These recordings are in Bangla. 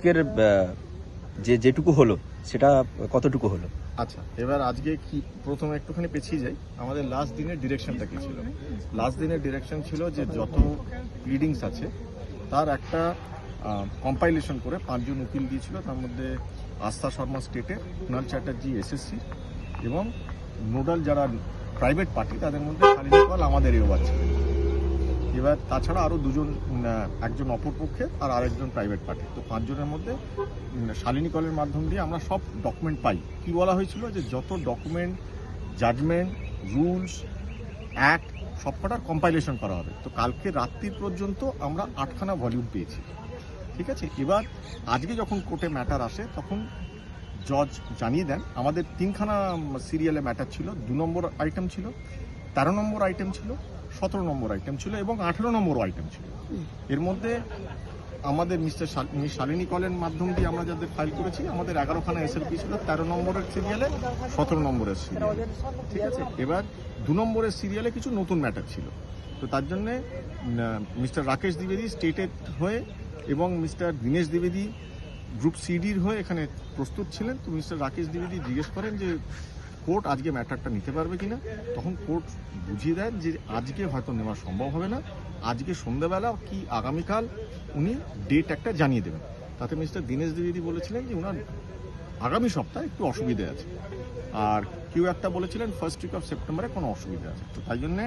আজকের যে যেটুকু হলো, সেটা কতটুকু হলো? আচ্ছা এবার আজকে কি, প্রথমে একটুখানি পেছিয়ে যাই। আমাদের লাস্ট দিনের ডিরেকশনটা কি ছিল? লাস্ট দিনের ডিরেকশন ছিল যে যত প্লিডিংস আছে, তার একটা কম্পাইলেশন করে পাঁচজন উকিল দিয়েছিল। তার মধ্যে আস্থা শর্মা স্টেটে কুণাল চ্যাটার্জি এসএসসি এবং নোডাল যারা প্রাইভেট পার্টি তাদের মধ্যে শালিনী পাল আমাদের এবার ছিল এবার তাছাড়া আরও দুজন একজন অপর পক্ষে আর আরেকজন প্রাইভেট পার্টি তো পাঁচজনের মধ্যে শালিনী কলের মাধ্যম দিয়ে আমরা সব ডকুমেন্ট পাই। কি বলা হয়েছিল যে যত ডকুমেন্ট জাজমেন্ট রুলস অ্যাক্ট সবকটার কম্পাইলেশন করা হবে। তো কালকে রাত্রি পর্যন্ত আমরা আটখানা ভলিউম পেয়েছি। ঠিক আছে? এবার আজকে যখন কোর্টে ম্যাটার আসে, তখন জজ জানিয়ে দেন। আমাদের তিনখানা সিরিয়ালে ম্যাটার ছিল। দু নম্বর আইটেম ছিল, তেরো নম্বর আইটেম ছিল সতেরো নম্বর আইটেম ছিল এবং আঠেরো নম্বর আইটেম ছিল। এর মধ্যে আমাদের মিস্টার শালিনী কলের মাধ্যম দিয়ে আমরা যাদের ফাইল করেছি আমাদের এগারোখানা এসএলপি ছিল তেরো নম্বরের সিরিয়ালে সতেরো নম্বরের সিরিয়াল ঠিক আছে? এবার দু নম্বরের সিরিয়ালে কিছু নতুন ম্যাটার ছিল। তো তার জন্যে মিস্টার রাকেশ দ্বিবেদী স্টেটের হয়ে এবং মিস্টার দীনেশ দ্বিবেদী গ্রুপ সিডির হয়ে এখানে প্রস্তুত ছিলেন। তো মিস্টার রাকেশ দ্বিবেদী জিজ্ঞেস করেন যে কোর্ট আজকে ম্যাটারটা নিতে পারবে কিনা, তখন কোর্ট বুঝিয়ে দেন যে আজকে হয়তো নেওয়া সম্ভব হবে না। আজকে সন্ধ্যাবেলা কি আগামীকাল উনি ডেট একটা জানিয়ে দেবেন। তাতে মিস্টার দীনেশ দ্বিবেদী বলেছিলেন যে ওনার আগামী সপ্তাহে একটু অসুবিধে আছে। আর কেউ একটা বলেছিলেন ফার্স্ট উইক অফ সেপ্টেম্বরে কোনো অসুবিধা আছে। তো তাই জন্যে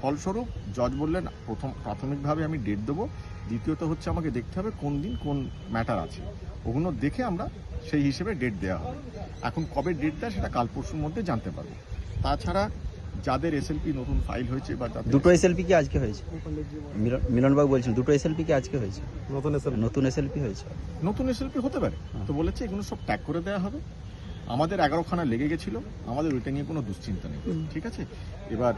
ফলস্বরূপ জজ বললেন, প্রথম, প্রাথমিকভাবে আমি ডেট দেবো। দ্বিতীয়ত হচ্ছে আমাকে দেখতে হবে কোন দিন কোন ম্যাটার আছে। ওগুলো দেখে আমরা সেই হিসেবে ডেট দেওয়া হবে। এখন কবে ডেট দেয় সেটা কাল পরশুর মধ্যে জানতে পারব। তাছাড়া যাদের এসএলপি নতুন ফাইল হয়েছে বা দুটো এসএলপি কি আজকে হয়েছে? মিলনবাবু বলছেন দুটো এসএলপি কি আজকে হয়েছে? নতুন এসে নতুন এসএলপি হয়েছে। নতুন এসএলপি হতে পারে। তো বলেছে এগুলো সব ট্যাগ করে দেওয়া হবে। আমাদের এগারোখানা লেগে গেছিল। আমাদের ওইটা নিয়ে কোনো দুশ্চিন্তা নেই। ঠিক আছে? এবার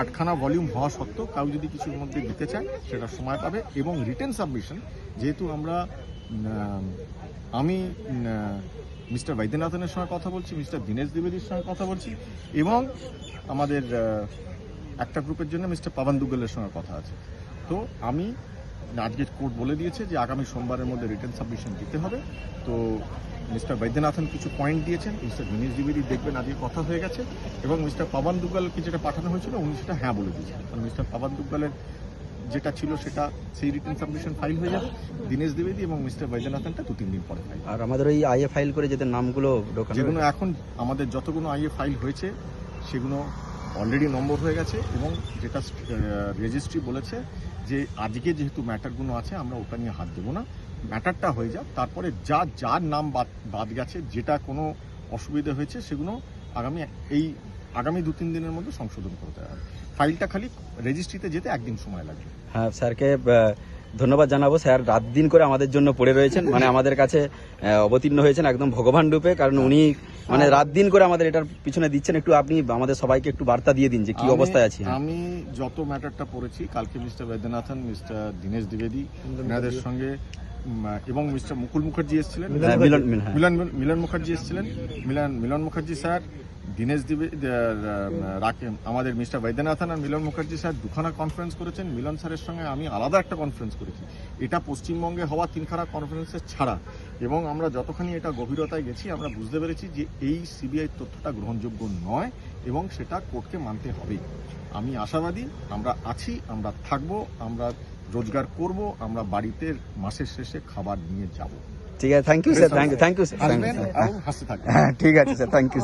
আটখানা ভলিউম হওয়া সত্ত্বেও কাউ যদি কিছুর মধ্যে দিতে চায় সেটা সময় পাবে এবং রিটেন সাবমিশন যেহেতু আমরা আমি মিস্টার বৈদ্যনাথনের সঙ্গে কথা বলছি, মিস্টার দীনেশ দ্বিবেদীর সঙ্গে কথা বলছি, এবং আমাদের একটা গ্রুপের জন্য মিস্টার পাবান দুগ্গলের সঙ্গে কথা আছে। তো আমি আজকে কোর্ট বলে দিয়েছে যে আগামী সোমবারের মধ্যে রিটার্ন সাবমিশন দিতে হবে। তো মিস্টার বৈদ্যনাথন কিছু পয়েন্ট দিয়েছেন, মিস্টার দীনেশ দ্বিবেদী দেখবেন আজকে কথা হয়ে গেছে, এবং মিস্টার পাবান দুগ্গালকে যেটা পাঠানো হয়েছিল, উনি সেটা হ্যাঁ বলে দিয়েছেন। কারণ মিস্টার পাবান দুগ্গালের যেটা ছিল সেটা সেই রিটার্ন সাবমিশন ফাইল হয়ে যাবে। দীনেশ দ্বিবেদী এবং মিস্টার বৈদ্যনাথনটা দু তিন দিন পরে ফাইল আর আমাদের ওই আইএ ফাইল করে যাদের নামগুলো যেগুলো এখন আমাদের যতগুলো আইএ ফাইল হয়েছে সেগুলো অলরেডি নম্বর হয়ে গেছে এবং যেটা রেজিস্ট্রি বলেছে যে আজকে যেহেতু ম্যাটারগুলো আছে আমরা ওটা নিয়ে হাত দেবো না। ম্যাটারটা হয়ে যাক তারপরে যা যার নাম বাদ বাদ গেছে যেটা কোনো অসুবিধা হয়েছে সেগুলো আগামী এই আগামী দু তিন দিনের মধ্যে সংশোধন করতে হবে। ফাইলটা খালি রেজিস্ট্রিতে যেতে একদিন সময় লাগবে। হ্যাঁ স্যারকে ধন্যবাদ জানাব। স্যার রাত দিন করে আমাদের জন্য পড়ে রয়েছেন। মানে আমাদের কাছে অবতীর্ণ হয়েছেন একদম ভগবান রূপে কারণ উনি মানে রাত দিন করে আমাদের এটার পিছনে দিচ্ছেন। একটু আপনি আমাদের সবাইকে একটু বার্তা দিয়ে দিন যে কি অবস্থায় আছি। হ্যাঁ। আমি যত ম্যাটারটা পড়েছি কালকে মিস্টার বৈদ্যনাথন মিস্টার দীনেশ দ্বিবেদী এনাদের সঙ্গে এবং মিস্টার মুকুল মুখার্জি এসেছিলেন। হ্যাঁ, মিলন মিলন, মুখার্জি এসেছিলেন। মিলন মিলন মুখার্জি স্যার দীনেশ দিবে রাকে আমাদের মিস্টার বৈদ্যনাথন আর মিলন মুখার্জি স্যার দুখানা কনফারেন্স করেছেন। মিলন স্যারের সঙ্গে আমি আলাদা একটা কনফারেন্স করেছি। এটা পশ্চিমবঙ্গে হওয়া তিনখানা কনফারেন্সের ছাড়া। এবং আমরা যতখানি এটা গভীরতায় গেছি আমরা বুঝতে পেরেছি যে এই সিবিআই তথ্যটা গ্রহণযোগ্য নয় এবং সেটা কোর্টকে মানতে হবে আমি আশাবাদী আমরা আছি আমরা থাকব আমরা রোজগার করব আমরা বাড়িতে মাসের শেষে খাবার নিয়ে যাব। ঠিক আছে thank you sir thank you thank you sir আসবেন হাসতে থাকবেন হ্যাঁ ঠিক আছে স্যার থ্যাংক ইউ